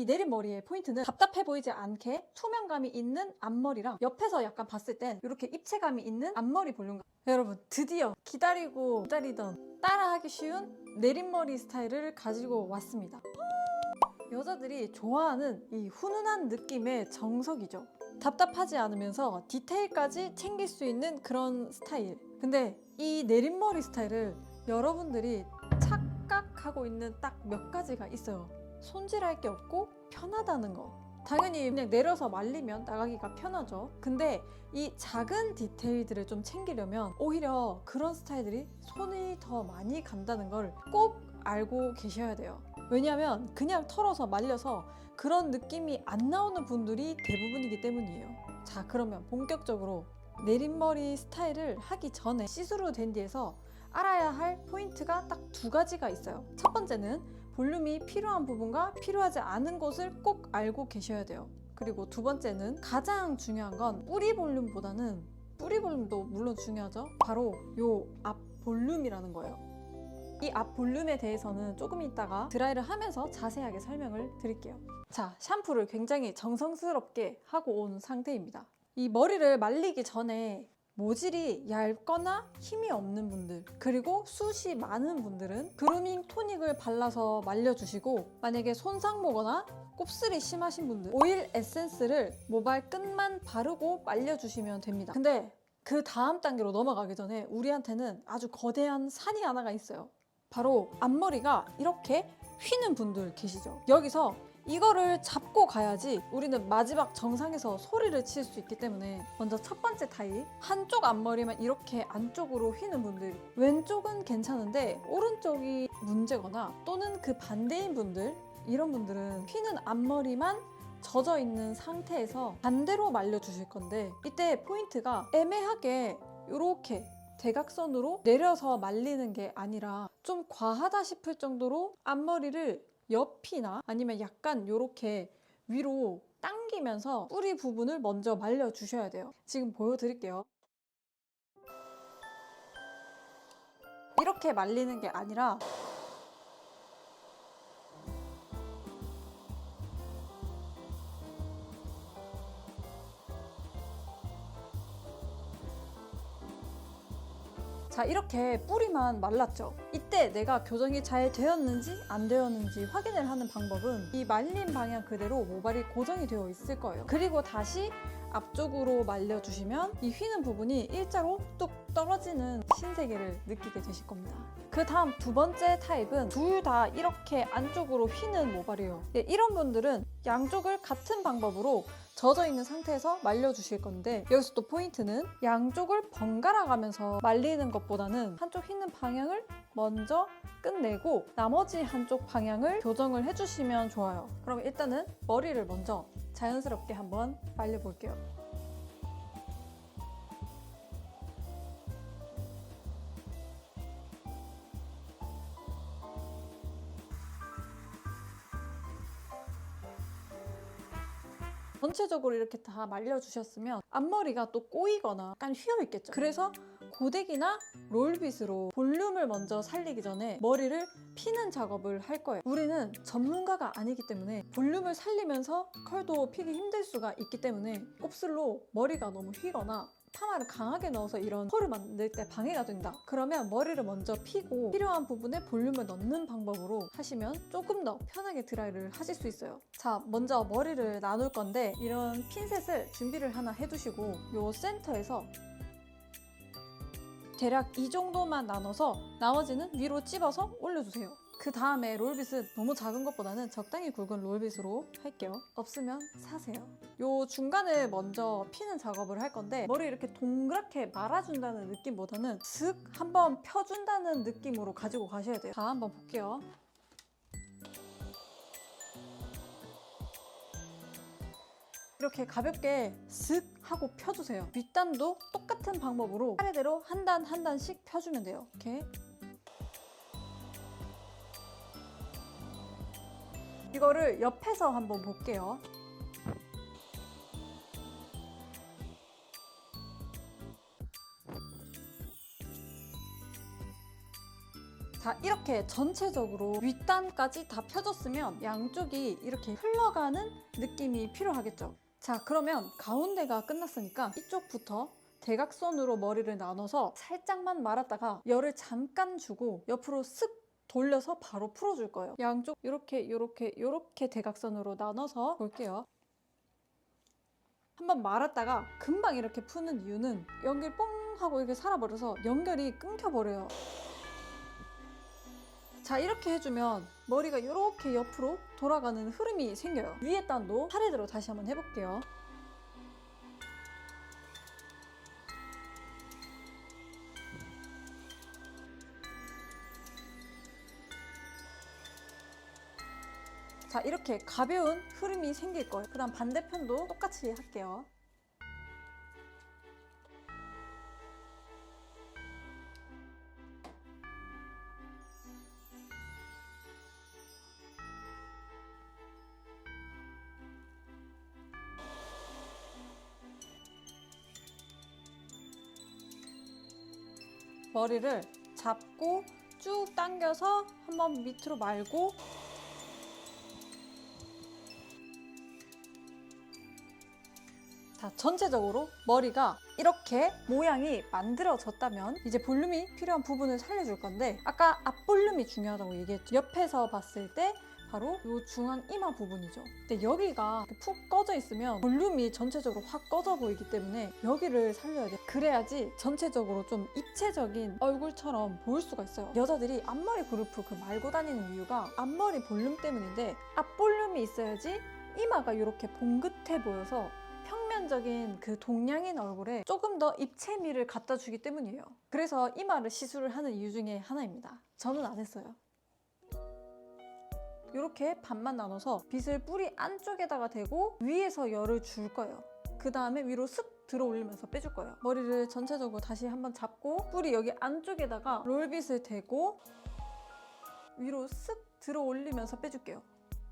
이 내린 머리의 포인트는 답답해 보이지 않게 투명감이 있는 앞머리랑 옆에서 약간 봤을 땐 이렇게 입체감이 있는 앞머리 볼륨감. 여러분 드디어 기다리고 기다리던 따라하기 쉬운 내린머리 스타일을 가지고 왔습니다. 여자들이 좋아하는 이 훈훈한 느낌의 정석이죠. 답답하지 않으면서 디테일까지 챙길 수 있는 그런 스타일. 근데 이 내린머리 스타일을 여러분들이 착각하고 있는 딱 몇 가지가 있어요. 손질할 게 없고 편하다는 거. 당연히 그냥 내려서 말리면 나가기가 편하죠. 근데 이 작은 디테일들을 좀 챙기려면 오히려 그런 스타일들이 손이 더 많이 간다는 걸 꼭 알고 계셔야 돼요. 왜냐하면 그냥 털어서 말려서 그런 느낌이 안 나오는 분들이 대부분이기 때문이에요. 자, 그러면 본격적으로 내린머리 스타일을 하기 전에 시스루 댄디에서 알아야 할 포인트가 딱 두 가지가 있어요. 첫 번째는 볼륨이 필요한 부분과 필요하지 않은 곳을 꼭 알고 계셔야 돼요. 그리고 두 번째는 가장 중요한 건 뿌리 볼륨보다는 뿌리 볼륨도 물론 중요하죠. 바로 요 앞 볼륨이라는 거예요. 이 앞 볼륨에 대해서는 조금 이따가 드라이를 하면서 자세하게 설명을 드릴게요. 자, 샴푸를 굉장히 정성스럽게 하고 온 상태입니다. 이 머리를 말리기 전에 모질이 얇거나 힘이 없는 분들 그리고 숱이 많은 분들은 그루밍 토닉을 발라서 말려주시고 만약에 손상모거나 곱슬이 심하신 분들 오일 에센스를 모발 끝만 바르고 말려주시면 됩니다. 근데 그 다음 단계로 넘어가기 전에 우리한테는 아주 거대한 산이 하나가 있어요. 바로 앞머리가 이렇게 휘는 분들 계시죠. 여기서 이거를 잡고 가야지 우리는 마지막 정상에서 소리를 칠 수 있기 때문에 먼저 첫 번째 타입 한쪽 앞머리만 이렇게 안쪽으로 휘는 분들. 왼쪽은 괜찮은데 오른쪽이 문제거나 또는 그 반대인 분들 이런 분들은 휘는 앞머리만 젖어 있는 상태에서 반대로 말려 주실 건데 이때 포인트가 애매하게 이렇게 대각선으로 내려서 말리는 게 아니라 좀 과하다 싶을 정도로 앞머리를 옆이나 아니면 약간 이렇게 위로 당기면서 뿌리 부분을 먼저 말려 주셔야 돼요. 지금 보여드릴게요. 이렇게 말리는 게 아니라 자 이렇게 뿌리만 말랐죠. 이때 내가 교정이 잘 되었는지 안 되었는지 확인을 하는 방법은 이 말린 방향 그대로 모발이 고정이 되어 있을 거예요. 그리고 다시 앞쪽으로 말려주시면 이 휘는 부분이 일자로 뚝 떨어지는 신세계를 느끼게 되실 겁니다 그 다음 두 번째 타입은 둘 다 이렇게 안쪽으로 휘는 모발이에요 네, 이런 분들은 양쪽을 같은 방법으로 젖어 있는 상태에서 말려주실 건데 여기서 또 포인트는 양쪽을 번갈아 가면서 말리는 것보다는 한쪽 휘는 방향을 먼저 끝내고 나머지 한쪽 방향을 교정을 해주시면 좋아요. 그럼 일단은 머리를 먼저 자연스럽게 한번 말려볼게요. 전체적으로 이렇게 다 말려주셨으면 앞머리가 또 꼬이거나 약간 휘어있겠죠. 그래서 고데기나 롤빗으로 볼륨을 먼저 살리기 전에 머리를 피는 작업을 할 거예요. 우리는 전문가가 아니기 때문에 볼륨을 살리면서 컬도 피기 힘들 수가 있기 때문에 곱슬로 머리가 너무 휘거나 파마를 강하게 넣어서 이런 컬을 만들 때 방해가 된다. 그러면 머리를 먼저 피고 필요한 부분에 볼륨을 넣는 방법으로 하시면 조금 더 편하게 드라이를 하실 수 있어요. 자, 먼저 머리를 나눌 건데 이런 핀셋을 준비를 하나 해두시고 요 센터에서 대략 이 정도만 나눠서 나머지는 위로 찝어서 올려주세요. 그 다음에 롤빗은 너무 작은 것보다는 적당히 굵은 롤빗으로 할게요. 없으면 사세요. 요 중간을 먼저 피는 작업을 할 건데 머리 이렇게 동그랗게 말아준다는 느낌보다는 슥 한번 펴준다는 느낌으로 가지고 가셔야 돼요. 자, 한번 볼게요. 이렇게 가볍게 슥 하고 펴주세요. 윗단도 똑같은 방법으로 차례대로 한 단 한 단씩 펴주면 돼요. 이렇게 이거를 옆에서 한번 볼게요. 자 이렇게 전체적으로 윗단까지 다 펴졌으면 양쪽이 이렇게 흘러가는 느낌이 필요하겠죠 자 그러면 가운데가 끝났으니까 이쪽부터 대각선으로 머리를 나눠서 살짝만 말았다가 열을 잠깐 주고 옆으로 쓱 돌려서 바로 풀어줄 거예요. 양쪽 이렇게 이렇게 이렇게 대각선으로 나눠서 볼게요. 한번 말았다가 금방 이렇게 푸는 이유는 연결 뽕 하고 이렇게 살아버려서 연결이 끊겨버려요. 자 이렇게 해주면 머리가 이렇게 옆으로 돌아가는 흐름이 생겨요. 위에 단도 차례대로 다시 한번 해볼게요 자 이렇게 가벼운 흐름이 생길 거예요. 그 다음 반대편도 똑같이 할게요. 머리를 잡고 쭉 당겨서 한번 밑으로 말고 자, 전체적으로 머리가 이렇게 모양이 만들어졌다면 이제 볼륨이 필요한 부분을 살려줄 건데 아까 앞볼륨이 중요하다고 얘기했죠. 옆에서 봤을 때 바로 이 중앙 이마 부분이죠. 근데 여기가 푹 꺼져 있으면 볼륨이 전체적으로 확 꺼져 보이기 때문에 여기를 살려야 돼. 그래야지 전체적으로 좀 입체적인 얼굴처럼 보일 수가 있어요. 여자들이 앞머리 그루프 그 말고 다니는 이유가 앞머리 볼륨 때문인데 앞볼륨이 있어야지 이마가 이렇게 봉긋해 보여서 평면적인 그 동양인 얼굴에 조금 더 입체미를 갖다 주기 때문이에요. 그래서 이마를 시술을 하는 이유 중에 하나입니다. 저는 안 했어요. 이렇게 반만 나눠서 빗을 뿌리 안쪽에다가 대고 위에서 열을 줄 거예요. 그 다음에 위로 쓱 들어 올리면서 빼줄 거예요. 머리를 전체적으로 다시 한번 잡고 뿌리 여기 안쪽에다가 롤빗을 대고 위로 쓱 들어 올리면서 빼줄게요.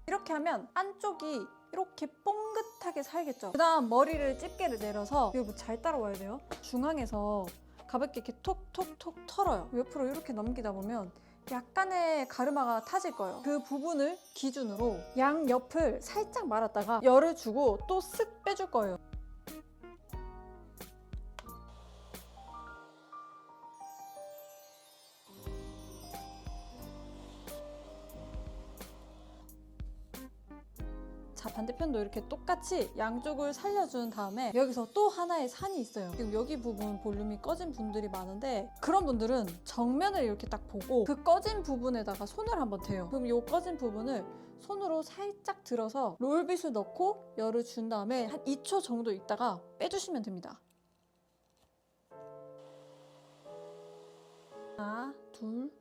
이렇게 하면 안쪽이 이렇게 뽕긋하게 살겠죠. 그 다음 머리를 집게를 내려서 이거 잘 따라와야 돼요. 중앙에서 가볍게 이렇게 톡톡톡 털어요. 옆으로 이렇게 넘기다 보면 약간의 가르마가 타질 거예요. 그 부분을 기준으로 양 옆을 살짝 말았다가 열을 주고 또 쓱 빼줄 거예요. 반대편도 이렇게 똑같이 양쪽을 살려준 다음에 여기서 또 하나의 산이 있어요. 지금 여기 부분 볼륨이 꺼진 분들이 많은데 그런 분들은 정면을 이렇게 딱 보고 그 꺼진 부분에다가 손을 한번 대요. 그럼 이 꺼진 부분을 손으로 살짝 들어서 롤빗을 넣고 열을 준 다음에 한 2초 정도 있다가 빼주시면 됩니다. 하나 둘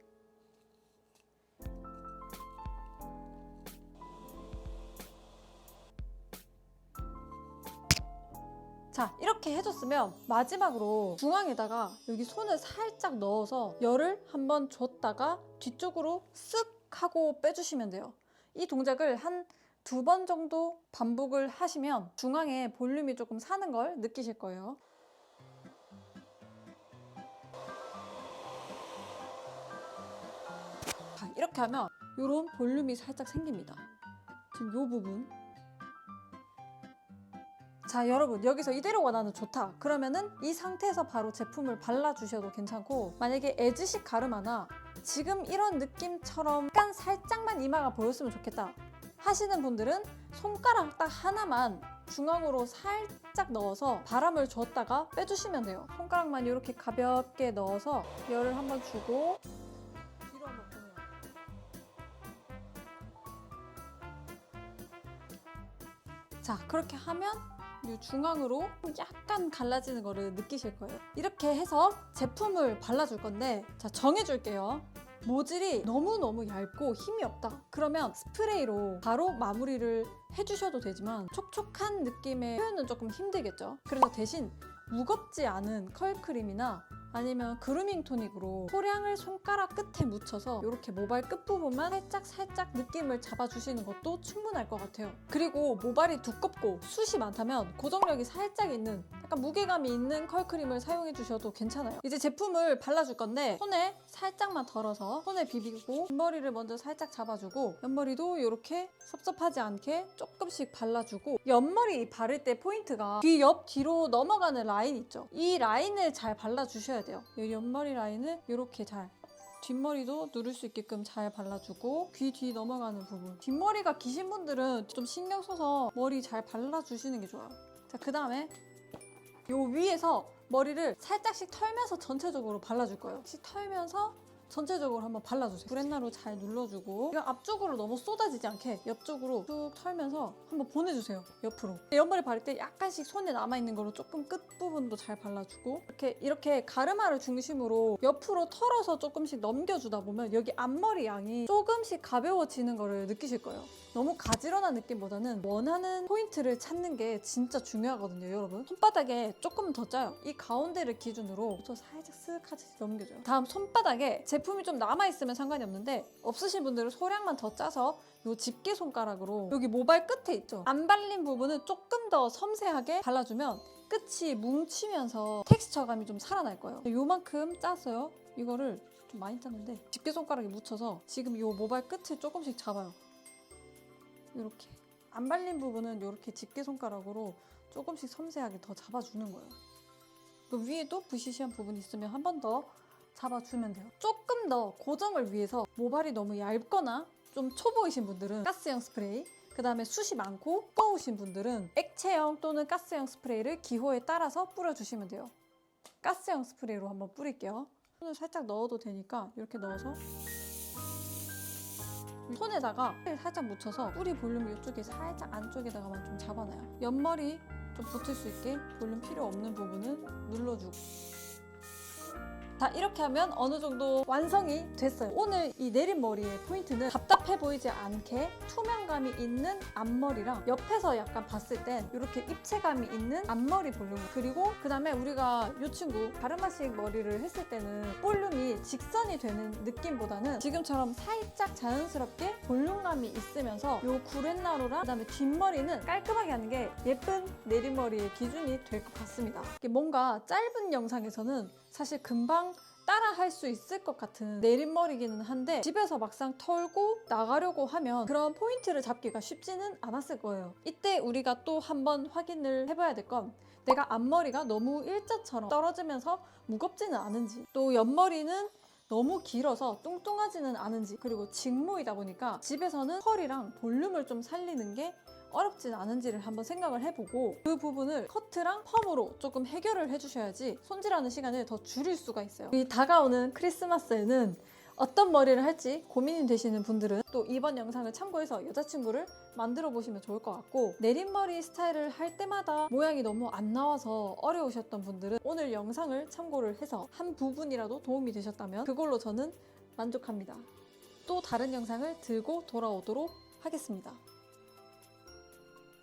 자 이렇게 해줬으면 마지막으로 중앙에다가 여기 손을 살짝 넣어서 열을 한번 줬다가 뒤쪽으로 쓱 하고 빼주시면 돼요. 이 동작을 한 두 번 정도 반복을 하시면 중앙에 볼륨이 조금 사는 걸 느끼실 거예요. 자 이렇게 하면 이런 볼륨이 살짝 생깁니다. 지금 이 부분 자 여러분 여기서 이대로가 나는 좋다. 그러면은 이 상태에서 바로 제품을 발라주셔도 괜찮고 만약에 에즈식 가르마나 지금 이런 느낌처럼 약간 살짝만 이마가 보였으면 좋겠다 하시는 분들은 손가락 딱 하나만 중앙으로 살짝 넣어서 바람을 줬다가 빼주시면 돼요. 손가락만 이렇게 가볍게 넣어서 열을 한번 주고 뒤로 한번 보내요. 자 그렇게 하면 이 중앙으로 약간 갈라지는 거를 느끼실 거예요. 이렇게 해서 제품을 발라줄 건데 자 정해줄게요. 모질이 너무너무 얇고 힘이 없다. 그러면 스프레이로 바로 마무리를 해주셔도 되지만 촉촉한 느낌의 표현은 조금 힘들겠죠. 그래서 대신 무겁지 않은 컬크림이나 아니면 그루밍 토닉으로 소량을 손가락 끝에 묻혀서 이렇게 모발 끝부분만 살짝 살짝 느낌을 잡아주시는 것도 충분할 것 같아요. 그리고 모발이 두껍고 숱이 많다면 고정력이 살짝 있는 약간 무게감이 있는 컬크림을 사용해 주셔도 괜찮아요. 이제 제품을 발라줄 건데 손에 살짝만 덜어서 손에 비비고 뒷머리를 먼저 살짝 잡아주고 옆머리도 이렇게 섭섭하지 않게 조금씩 발라주고 옆머리 바를 때 포인트가 귀 옆 뒤로 넘어가는 라인 있죠. 이 라인을 잘 발라주셔야 돼요. 이 옆머리 라인을 이렇게 잘 뒷머리도 누를 수 있게끔 잘 발라주고 귀 뒤 넘어가는 부분 뒷머리가 기신 분들은 좀 신경 써서 머리 잘 발라주시는 게 좋아요 자 그 다음에 요 위에서 머리를 살짝씩 털면서 전체적으로 발라줄 거예요. 씩 털면서 전체적으로 한번 발라주세요. 브렛나루 잘 눌러주고 이거 앞쪽으로 너무 쏟아지지 않게 옆쪽으로 쭉 털면서 한번 보내주세요 옆으로. 옆머리 바를 때 약간씩 손에 남아있는 거로 조금 끝부분도 잘 발라주고 이렇게 이렇게 가르마를 중심으로 옆으로 털어서 조금씩 넘겨주다 보면 여기 앞머리 양이 조금씩 가벼워지는 거를 느끼실 거예요 너무 가지런한 느낌보다는 원하는 포인트를 찾는 게 진짜 중요하거든요 여러분. 손바닥에 조금 더 짜요. 이 가운데를 기준으로 저 살짝 쓱하듯 넘겨줘요. 다음 손바닥에 제품이 좀 남아있으면 상관이 없는데 없으신 분들은 소량만 더 짜서 요 집게 손가락으로 여기 모발 끝에 있죠? 안 발린 부분은 조금 더 섬세하게 발라주면 끝이 뭉치면서 텍스처감이 좀 살아날 거예요. 요만큼 짰어요. 이거를 좀 많이 짰는데 집게 손가락에 묻혀서 지금 요 모발 끝을 조금씩 잡아요 이렇게 안 발린 부분은 이렇게 집게 손가락으로 조금씩 섬세하게 더 잡아주는 거예요. 그 위에도 부시시한 부분이 있으면 한 번 더 잡아주면 돼요. 조금 더 고정을 위해서 모발이 너무 얇거나 좀 초보이신 분들은 가스형 스프레이 그 다음에 숱이 많고 꺼우신 분들은 액체형 또는 가스형 스프레이를 기호에 따라서 뿌려주시면 돼요. 가스형 스프레이로 한번 뿌릴게요. 손을 살짝 넣어도 되니까 이렇게 넣어서 손에다가 살짝 묻혀서 뿌리 볼륨 이쪽에 살짝 안쪽에다가만 좀 잡아놔요. 옆머리 좀 붙을 수 있게 볼륨 필요 없는 부분은 눌러주고. 자 이렇게 하면 어느 정도 완성이 됐어요. 오늘 이 내린 머리의 포인트는 답답해 보이지 않게 투명감이 있는 앞머리랑 옆에서 약간 봤을 땐 이렇게 입체감이 있는 앞머리 볼륨 그리고 그 다음에 우리가 이 친구 가르마식 머리를 했을 때는 볼륨이 직선이 되는 느낌보다는 지금처럼 살짝 자연스럽게 볼륨감이 있으면서 이 구렛나루랑 그 다음에 뒷머리는 깔끔하게 하는 게 예쁜 내리머리의 기준이 될 것 같습니다. 뭔가 짧은 영상에서는 사실 금방 따라 할 수 있을 것 같은 내린머리기는 한데 집에서 막상 털고 나가려고 하면 그런 포인트를 잡기가 쉽지는 않았을 거예요. 이때 우리가 또 한번 확인을 해봐야 될 건 내가 앞머리가 너무 일자처럼 떨어지면서 무겁지는 않은지 또 옆머리는 너무 길어서 뚱뚱하지는 않은지 그리고 직모이다 보니까 집에서는 컬이랑 볼륨을 좀 살리는 게 어렵진 않은지를 한번 생각을 해보고 그 부분을 커트랑 펌으로 조금 해결을 해주셔야지 손질하는 시간을 더 줄일 수가 있어요. 이 다가오는 크리스마스에는 어떤 머리를 할지 고민이 되시는 분들은 또 이번 영상을 참고해서 여자친구를 만들어 보시면 좋을 것 같고 내린머리 스타일을 할 때마다 모양이 너무 안 나와서 어려우셨던 분들은 오늘 영상을 참고를 해서 한 부분이라도 도움이 되셨다면 그걸로 저는 만족합니다. 또 다른 영상을 들고 돌아오도록 하겠습니다.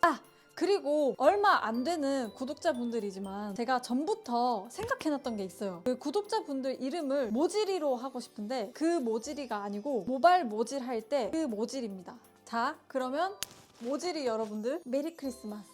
아! 그리고 얼마 안 되는 구독자분들이지만 제가 전부터 생각해놨던 게 있어요. 그 구독자분들 이름을 모지리로 하고 싶은데 그 모지리가 아니고 모발 모질 할 때 그 모질입니다. 자, 그러면 모지리 여러분들 메리 크리스마스.